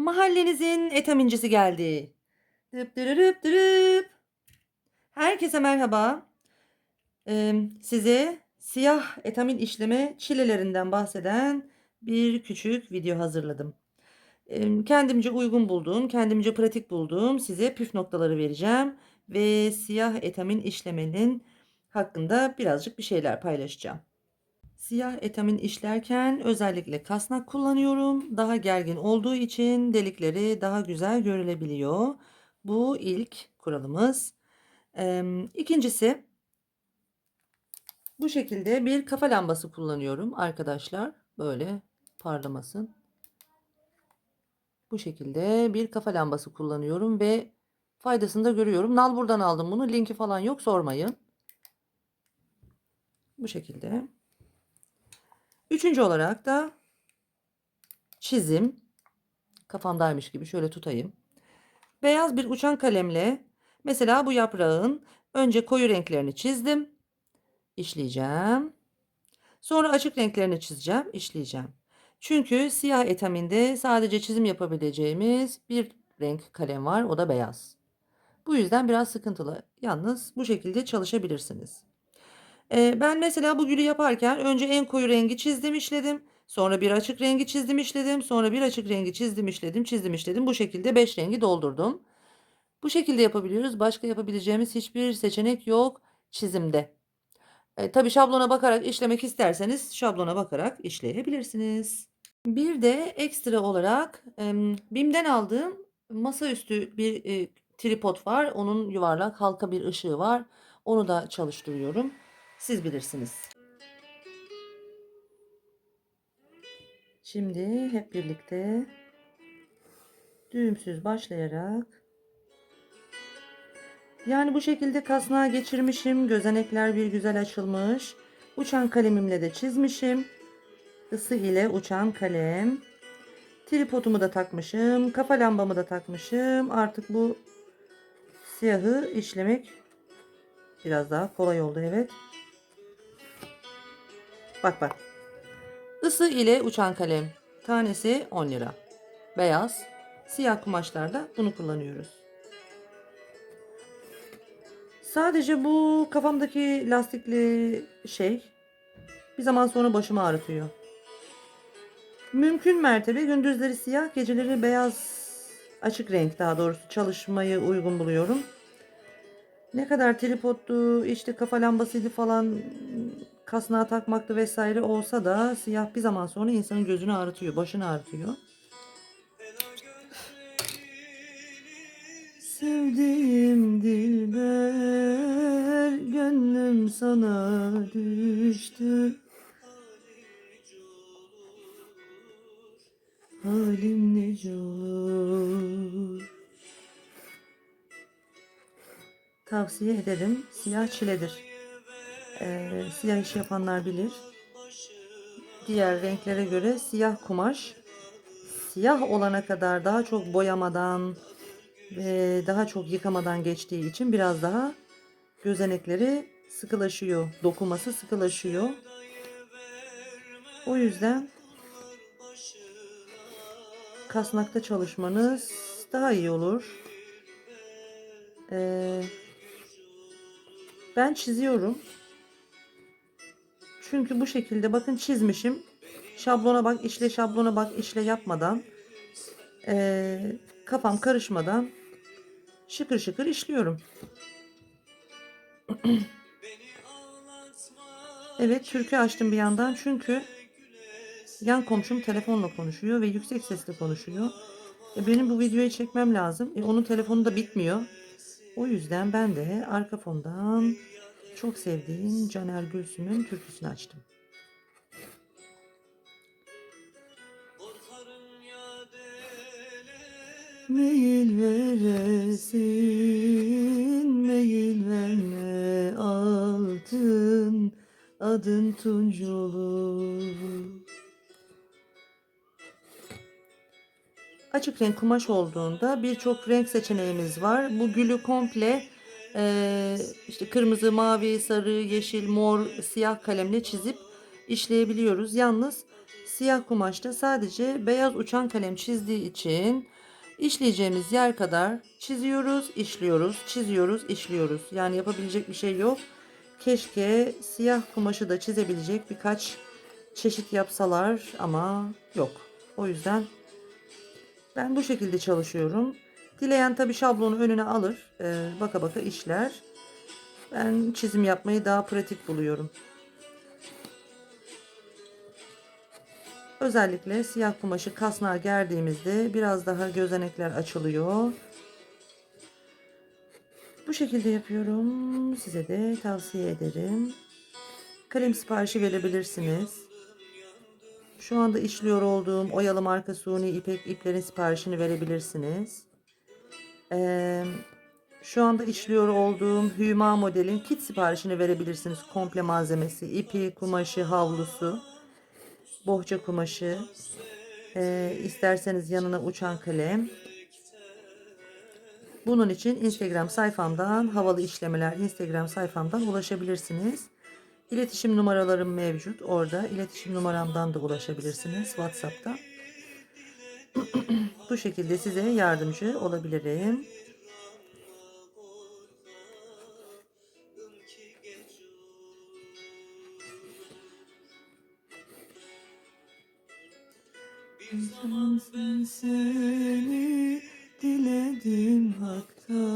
Mahallenizin etamincisi geldi. Dıp dırırıp dırıp. Herkese merhaba. Ee, size siyah etamin işleme çilelerinden bahseden bir küçük video hazırladım. Ee, kendimce uygun bulduğum, kendimce pratik bulduğum size püf noktaları vereceğim ve siyah etamin işlemenin hakkında birazcık bir şeyler paylaşacağım. Siyah etamin işlerken özellikle kasnak kullanıyorum. Daha gergin olduğu için delikleri daha güzel görülebiliyor. Bu ilk kuralımız. Ee, ikincisi bu şekilde bir kafa lambası kullanıyorum arkadaşlar. Böyle parlamasın. Bu şekilde bir kafa lambası kullanıyorum ve faydasını da görüyorum. Nalbur'dan aldım bunu. Linki falan yok sormayın. Bu şekilde. Üçüncü olarak da çizim. Kafamdaymış gibi şöyle tutayım. Beyaz bir uçan kalemle mesela bu yaprağın önce koyu renklerini çizdim. İşleyeceğim. Sonra açık renklerini çizeceğim, işleyeceğim. Çünkü siyah etaminde sadece çizim yapabileceğimiz bir renk kalem var, o da beyaz. Bu yüzden biraz sıkıntılı. Yalnız bu şekilde çalışabilirsiniz. Ee, ben mesela bu gülü yaparken önce en koyu rengi çizdim, işledim. Sonra bir açık rengi çizdim, işledim. Sonra bir açık rengi çizdim, işledim, çizdim, işledim. Bu şekilde 5 rengi doldurdum. Bu şekilde yapabiliyoruz. Başka yapabileceğimiz hiçbir seçenek yok çizimde. E, tabii şablona bakarak işlemek isterseniz şablona bakarak işleyebilirsiniz. Bir de ekstra olarak e, BİM'den aldığım masaüstü bir e, tripod var. Onun yuvarlak halka bir ışığı var. Onu da çalıştırıyorum. Siz bilirsiniz. Şimdi hep birlikte düğümsüz başlayarak yani bu şekilde kasnağa geçirmişim. Gözenekler bir güzel açılmış. Uçan kalemimle de çizmişim. Isı ile uçan kalem. Tripodumu da takmışım. Kafa lambamı da takmışım. Artık bu siyahı işlemek biraz daha kolay oldu evet. Bak bak. Isı ile uçan kalem. Tanesi 10 lira. Beyaz. Siyah kumaşlarda bunu kullanıyoruz. Sadece bu kafamdaki lastikli şey bir zaman sonra başımı ağrıtıyor. Mümkün mertebe gündüzleri siyah, geceleri beyaz açık renk daha doğrusu çalışmayı uygun buluyorum. Ne kadar tripoddu, işte kafa lambasıydı falan kasnağa takmaktı vesaire olsa da siyah bir zaman sonra insanın gözünü ağrıtıyor, başını ağrıtıyor. Sevdiğim dilber gönlüm sana düştü. Halim nece olur? Tavsiye ederim. Siyah çiledir. Ee, siyah iş yapanlar bilir. Diğer renklere göre siyah kumaş siyah olana kadar daha çok boyamadan ve daha çok yıkamadan geçtiği için biraz daha gözenekleri sıkılaşıyor. Dokuması sıkılaşıyor. O yüzden kasnakta çalışmanız daha iyi olur. Ee, ben çiziyorum. Çünkü bu şekilde bakın çizmişim. Şablona bak işle şablona bak işle yapmadan ee, kafam karışmadan şıkır şıkır işliyorum. evet türkü açtım bir yandan çünkü yan komşum telefonla konuşuyor ve yüksek sesle konuşuyor. E, benim bu videoyu çekmem lazım. E, onun telefonu da bitmiyor. O yüzden ben de arka fondan çok sevdiğim Caner Gülsüm'ün türküsünü açtım. Meyil veresin, meyil verme altın, adın tunç olur. Açık renk kumaş olduğunda birçok renk seçeneğimiz var. Bu gülü komple e, işte kırmızı, mavi, sarı, yeşil, mor, siyah kalemle çizip işleyebiliyoruz. Yalnız siyah kumaşta sadece beyaz uçan kalem çizdiği için işleyeceğimiz yer kadar çiziyoruz, işliyoruz, çiziyoruz, işliyoruz. Yani yapabilecek bir şey yok. Keşke siyah kumaşı da çizebilecek birkaç çeşit yapsalar ama yok. O yüzden ben bu şekilde çalışıyorum. Dileyen tabi şablonu önüne alır. Ee, baka baka işler. Ben çizim yapmayı daha pratik buluyorum. Özellikle siyah kumaşı kasnağa gerdiğimizde biraz daha gözenekler açılıyor. Bu şekilde yapıyorum. Size de tavsiye ederim. Kalem siparişi verebilirsiniz. Şu anda işliyor olduğum oyalı marka suni ipek iplerin siparişini verebilirsiniz. Ee, şu anda işliyor olduğum Hüma modelin kit siparişini verebilirsiniz. Komple malzemesi, ipi, kumaşı, havlusu, bohça kumaşı. Ee, isterseniz yanına uçan kalem. Bunun için Instagram sayfamdan havalı işlemeler Instagram sayfamdan ulaşabilirsiniz. İletişim numaralarım mevcut. Orada iletişim numaramdan da ulaşabilirsiniz WhatsApp'ta. Bu şekilde size yardımcı olabilirim. Ben seni diledim haktan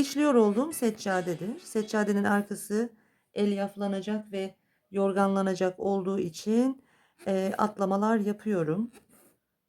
işliyor olduğum seccadedir. Seccadenin arkası elyaflanacak ve yorganlanacak olduğu için e, atlamalar yapıyorum.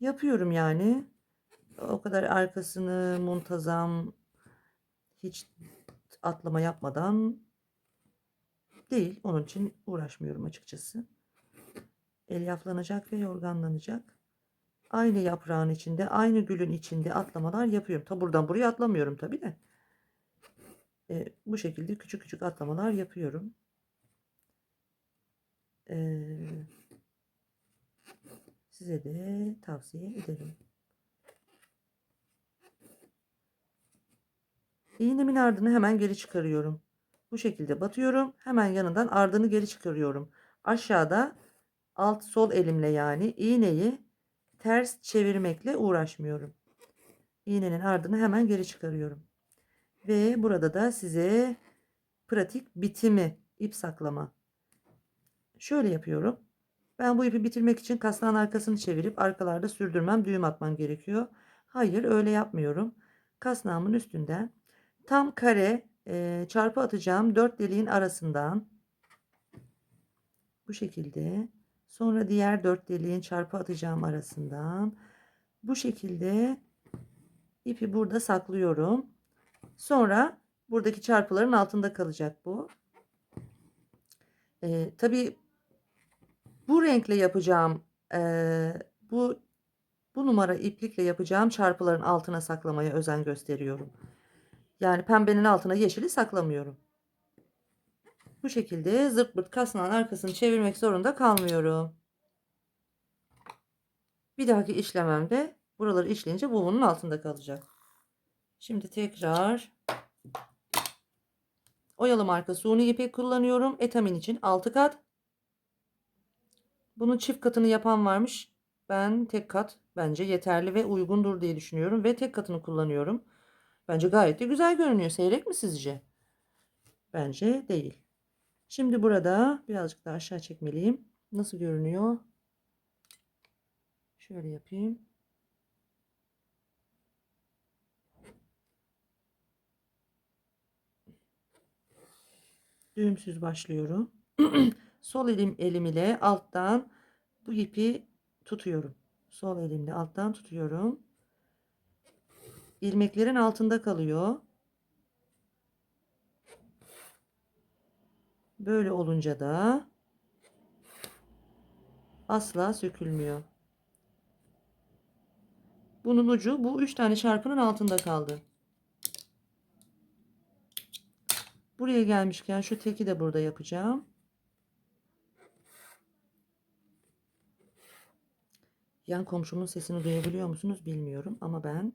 Yapıyorum yani. O kadar arkasını muntazam hiç atlama yapmadan değil. Onun için uğraşmıyorum açıkçası. Elyaflanacak ve yorganlanacak. Aynı yaprağın içinde, aynı gülün içinde atlamalar yapıyorum. Ta buradan buraya atlamıyorum tabii de. E, bu şekilde küçük küçük atlamalar yapıyorum. E, size de tavsiye ederim. İğnemin ardını hemen geri çıkarıyorum. Bu şekilde batıyorum. Hemen yanından ardını geri çıkarıyorum. Aşağıda alt sol elimle yani iğneyi ters çevirmekle uğraşmıyorum. İğnenin ardını hemen geri çıkarıyorum. Ve burada da size pratik bitimi, ip saklama. Şöyle yapıyorum. Ben bu ipi bitirmek için kasnağın arkasını çevirip arkalarda sürdürmem, düğüm atmam gerekiyor. Hayır öyle yapmıyorum. Kasnağımın üstünden tam kare e, çarpı atacağım dört deliğin arasından bu şekilde sonra diğer dört deliğin çarpı atacağım arasından bu şekilde ipi burada saklıyorum. Sonra buradaki çarpıların altında kalacak bu. Ee, tabii bu renkle yapacağım e, bu bu numara iplikle yapacağım çarpıların altına saklamaya özen gösteriyorum. Yani pembenin altına yeşili saklamıyorum. Bu şekilde zırt pırt kasnağın arkasını çevirmek zorunda kalmıyorum. Bir dahaki işlememde buraları işleyince bu bunun altında kalacak. Şimdi tekrar oyalı marka suni ipek kullanıyorum. Etamin için 6 kat. Bunun çift katını yapan varmış. Ben tek kat bence yeterli ve uygundur diye düşünüyorum ve tek katını kullanıyorum. Bence gayet de güzel görünüyor. Seyrek mi sizce? Bence değil. Şimdi burada birazcık daha aşağı çekmeliyim. Nasıl görünüyor? Şöyle yapayım. Düğümsüz başlıyorum. Sol elim elim ile alttan bu ipi tutuyorum. Sol elimle alttan tutuyorum ilmeklerin altında kalıyor. Böyle olunca da asla sökülmüyor. Bunun ucu bu üç tane çarpının altında kaldı. Buraya gelmişken şu teki de burada yapacağım. Yan komşumun sesini duyabiliyor musunuz bilmiyorum ama ben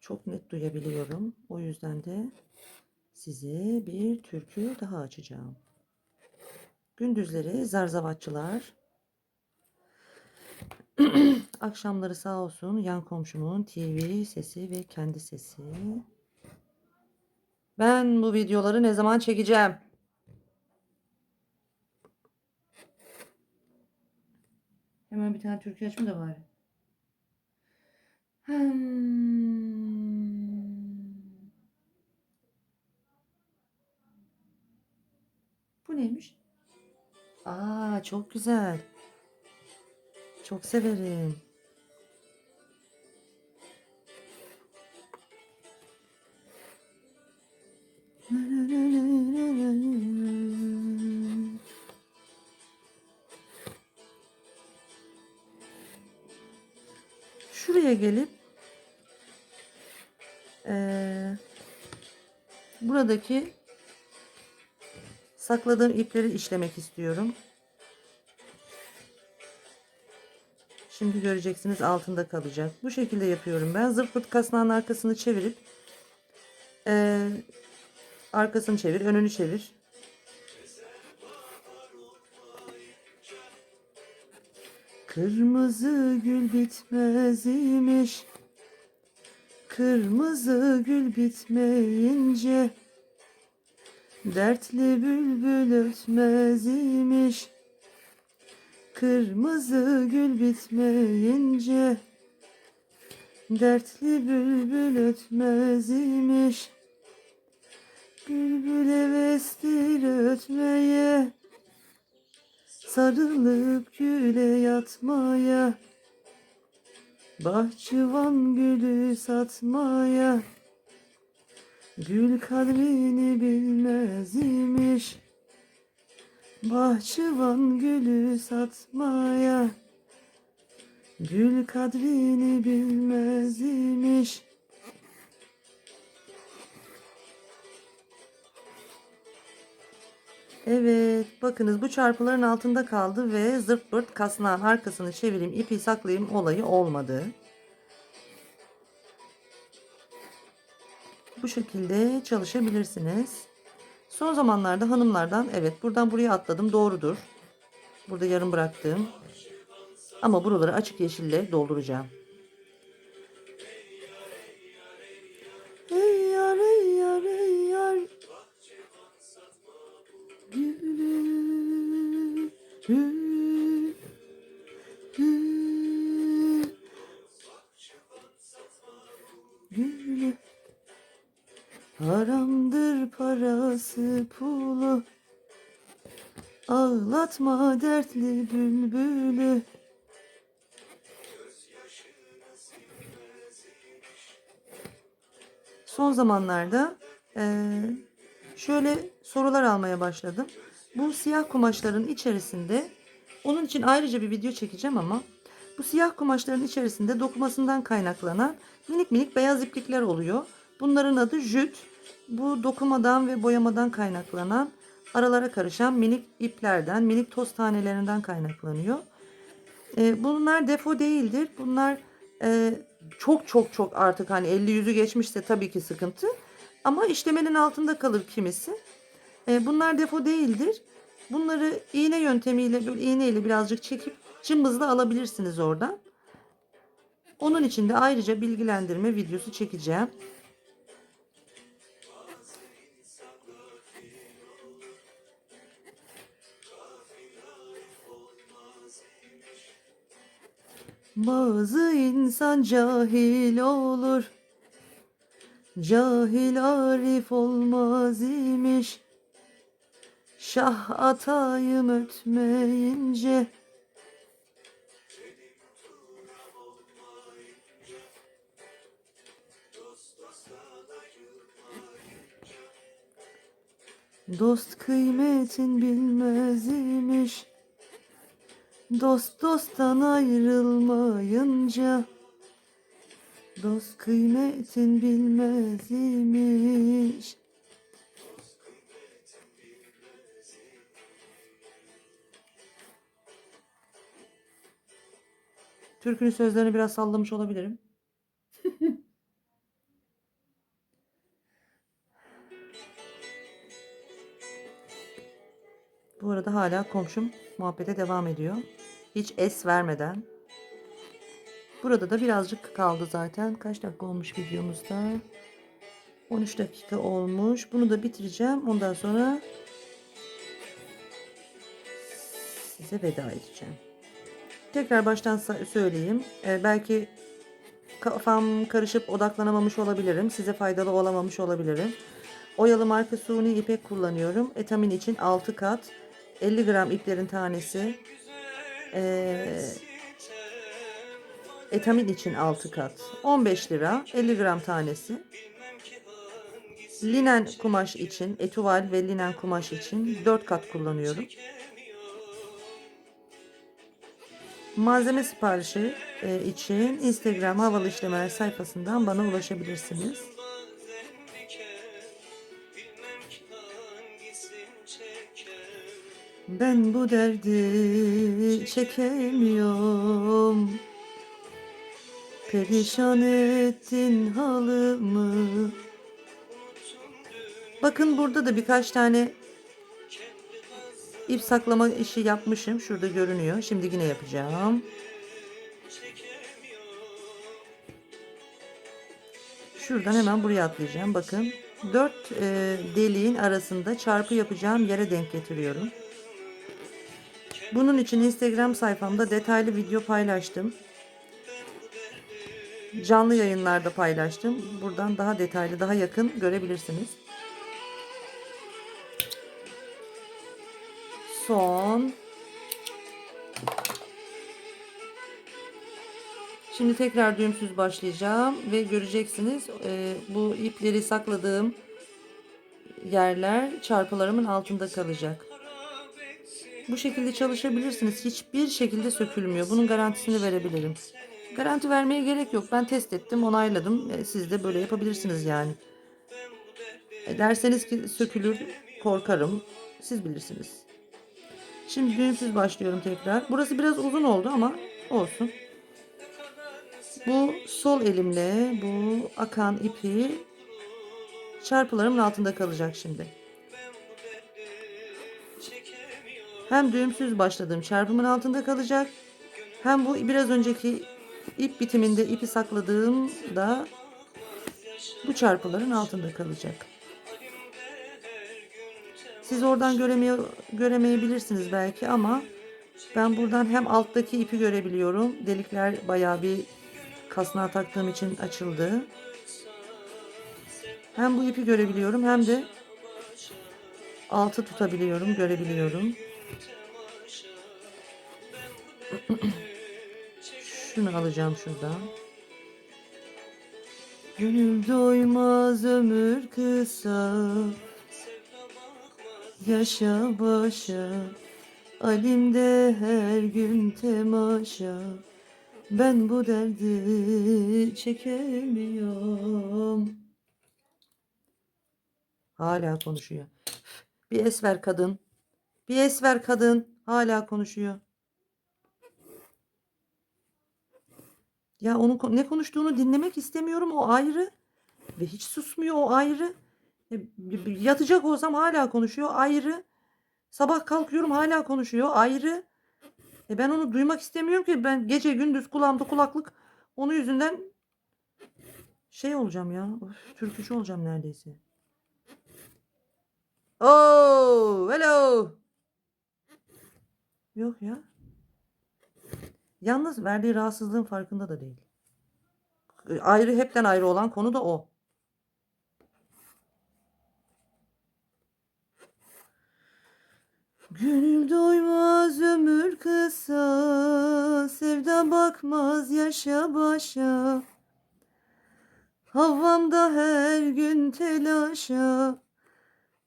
çok net duyabiliyorum. O yüzden de size bir türkü daha açacağım. Gündüzleri zarzavatçılar, akşamları sağ olsun yan komşumun TV sesi ve kendi sesi. Ben bu videoları ne zaman çekeceğim? Hemen bir tane türkü açayım da bari. Hmm. Bu neymiş? Aa çok güzel. Çok severim. Buradaki sakladığım ipleri işlemek istiyorum. Şimdi göreceksiniz altında kalacak. Bu şekilde yapıyorum ben. Zırt kasnağın arkasını çevirip eee, arkasını çevir, önünü çevir. Kırmızı gül bitmez imiş. Kırmızı gül bitmeyince Dertli bülbül ötmez imiş. Kırmızı gül bitmeyince Dertli bülbül ötmez imiş. Bülbül hevestir ötmeye Sarılıp güle yatmaya Bahçıvan gülü satmaya Gül kadrini bilmez imiş. Bahçıvan gülü satmaya. Gül kadrini bilmez imiş. Evet, bakınız bu çarpıların altında kaldı ve zırt pırt kasnağın arkasını çevireyim, ipi saklayayım olayı olmadı. Bu şekilde çalışabilirsiniz. Son zamanlarda hanımlardan evet buradan buraya atladım doğrudur. Burada yarım bıraktım. Ama buraları açık yeşille dolduracağım. Ağlatma dertli bülbülü Son zamanlarda eee, şöyle sorular almaya başladım. Bu siyah kumaşların içerisinde onun için ayrıca bir video çekeceğim ama bu siyah kumaşların içerisinde dokumasından kaynaklanan minik minik beyaz iplikler oluyor. Bunların adı jüt. Bu dokumadan ve boyamadan kaynaklanan aralara karışan minik iplerden, minik toz tanelerinden kaynaklanıyor. E, bunlar defo değildir. Bunlar e, çok çok çok artık hani 50 yüzü geçmişse tabii ki sıkıntı. Ama işlemenin altında kalır kimisi. E, bunlar defo değildir. Bunları iğne yöntemiyle böyle iğneyle birazcık çekip cımbızla alabilirsiniz oradan. Onun için de ayrıca bilgilendirme videosu çekeceğim. Bazı insan cahil olur. Cahil arif olmaz imiş. Şah atayım ötmeyince. Dost kıymetin bilmez imiş. Dost dosttan ayrılmayınca Dost kıymetin bilmez imiş Türk'ün sözlerini biraz sallamış olabilirim. Bu arada hala komşum muhabbete devam ediyor. Hiç es vermeden. Burada da birazcık kaldı zaten. Kaç dakika olmuş videomuzda? 13 dakika olmuş. Bunu da bitireceğim. Ondan sonra size veda edeceğim. Tekrar baştan söyleyeyim. Ee, belki kafam karışıp odaklanamamış olabilirim. Size faydalı olamamış olabilirim. Oyalı marka suni ipek kullanıyorum. Etamin için 6 kat. 50 gram iplerin tanesi. Ee, etamin için 6 kat. 15 lira. 50 gram tanesi. Linen kumaş için, etuval ve linen kumaş için 4 kat kullanıyorum. Malzeme siparişi e, için Instagram havalı işlemeler sayfasından bana ulaşabilirsiniz. Ben bu derdi çekemiyorum. Perişan ettin halımı. Bakın burada da birkaç tane ip saklama işi yapmışım. Şurada görünüyor. Şimdi yine yapacağım. Şuradan hemen buraya atlayacağım. Bakın. Dört e, deliğin arasında çarpı yapacağım yere denk getiriyorum. Bunun için Instagram sayfamda detaylı video paylaştım. Canlı yayınlarda paylaştım. Buradan daha detaylı, daha yakın görebilirsiniz. Son. Şimdi tekrar düğümsüz başlayacağım ve göreceksiniz e, bu ipleri sakladığım yerler çarpılarımın altında kalacak. Bu şekilde çalışabilirsiniz. Hiçbir şekilde sökülmüyor. Bunun garantisini verebilirim. Garanti vermeye gerek yok. Ben test ettim, onayladım. E, siz de böyle yapabilirsiniz yani. E, derseniz ki sökülür, korkarım. Siz bilirsiniz. Şimdi düğümsüz başlıyorum tekrar. Burası biraz uzun oldu ama olsun. Bu sol elimle bu akan ipi çarpılarımın altında kalacak şimdi. Hem düğümsüz başladığım çarpımın altında kalacak. Hem bu biraz önceki ip bitiminde ipi sakladığım da bu çarpıların altında kalacak. Siz oradan göremeye, göremeyebilirsiniz belki ama ben buradan hem alttaki ipi görebiliyorum. Delikler bayağı bir kasnağa taktığım için açıldı. Hem bu ipi görebiliyorum hem de altı tutabiliyorum, görebiliyorum. Şunu alacağım şuradan. Gönül doymaz ömür kısa. Yaşa başa. Alimde her gün temaşa. Ben bu derdi çekemiyorum. Hala konuşuyor. Bir esver kadın. Bir esver kadın hala konuşuyor. Ya onun ne konuştuğunu dinlemek istemiyorum o ayrı. Ve hiç susmuyor o ayrı. E, Yatacak olsam hala konuşuyor ayrı. Sabah kalkıyorum hala konuşuyor ayrı. E ben onu duymak istemiyorum ki. Ben gece gündüz kulağımda kulaklık. Onun yüzünden şey olacağım ya. Of, türkücü olacağım neredeyse. Oh, hello. Yok ya. Yalnız verdiği rahatsızlığın farkında da değil. E, Ayrı hepten ayrı olan konu da o. Gönül doymaz ömür kısa, sevda bakmaz yaşa başa. Havvamda her gün telaşa,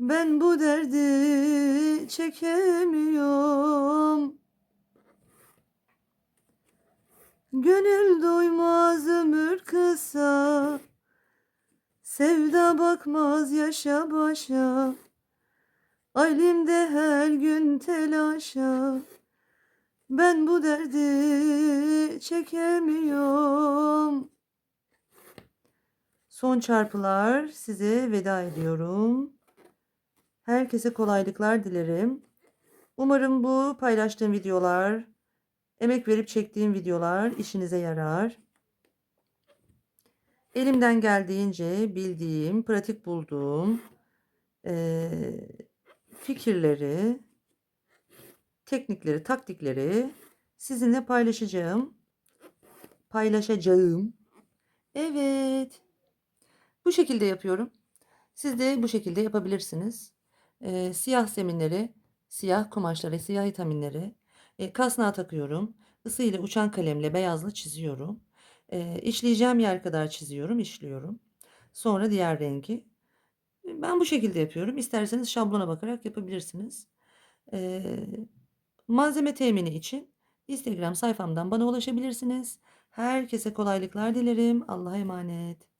ben bu derdi çekemiyorum. Gönül doymaz ömür kısa, sevda bakmaz yaşa başa. Alimde her gün telaşa. Ben bu derdi çekemiyorum. Son çarpılar size veda ediyorum. Herkese kolaylıklar dilerim. Umarım bu paylaştığım videolar, emek verip çektiğim videolar işinize yarar. Elimden geldiğince bildiğim, pratik bulduğum eee, fikirleri, teknikleri, taktikleri sizinle paylaşacağım. Paylaşacağım. Evet. Bu şekilde yapıyorum. Siz de bu şekilde yapabilirsiniz. Eee, siyah zeminleri, siyah kumaşları, siyah itaminleri e, takıyorum. Isı ile uçan kalemle beyazla çiziyorum. Eee, işleyeceğim yer kadar çiziyorum, işliyorum. Sonra diğer rengi. Ben bu şekilde yapıyorum. İsterseniz şablona bakarak yapabilirsiniz. Malzeme temini için Instagram sayfamdan bana ulaşabilirsiniz. Herkese kolaylıklar dilerim. Allah'a emanet.